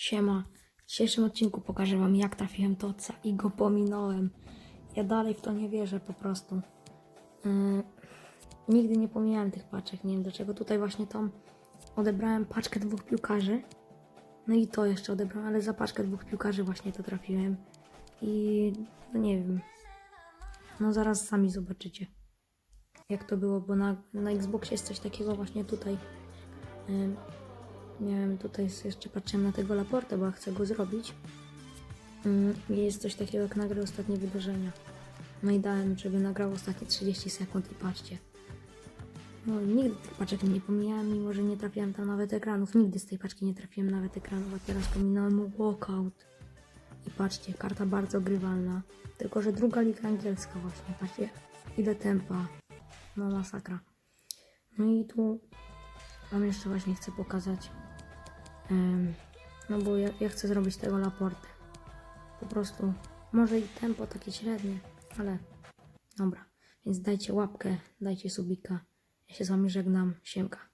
Siema. W dzisiejszym odcinku pokażę wam jak trafiłem Toca i go pominąłem. Ja dalej w to nie wierzę po prostu. Yy, nigdy nie pomijałem tych paczek, nie wiem dlaczego. Tutaj właśnie tam odebrałem paczkę dwóch piłkarzy. No i to jeszcze odebrałem, ale za paczkę dwóch piłkarzy właśnie to trafiłem. I no nie wiem. No zaraz sami zobaczycie. Jak to było, bo na, na Xboxie jest coś takiego właśnie tutaj. Yy, wiem, tutaj jeszcze patrzyłem na tego Laporta, bo ja chcę go zrobić. Mm, jest coś takiego jak nagrał ostatnie wydarzenia. No i dałem, żeby nagrał ostatnie 30 sekund i patrzcie. No, nigdy tych paczek nie pomijałem, mimo że nie trafiałem tam nawet ekranów. Nigdy z tej paczki nie trafiłem nawet ekranów, a teraz pominąłem walkout. I patrzcie, karta bardzo grywalna. Tylko, że druga liga angielska właśnie. Patrzcie, ile tempa. No masakra. No i tu Wam jeszcze właśnie chcę pokazać. No bo ja, ja chcę zrobić tego Laportę. Po prostu, może i tempo takie średnie, ale dobra. Więc dajcie łapkę, dajcie subika. Ja się z Wami żegnam. Siemka.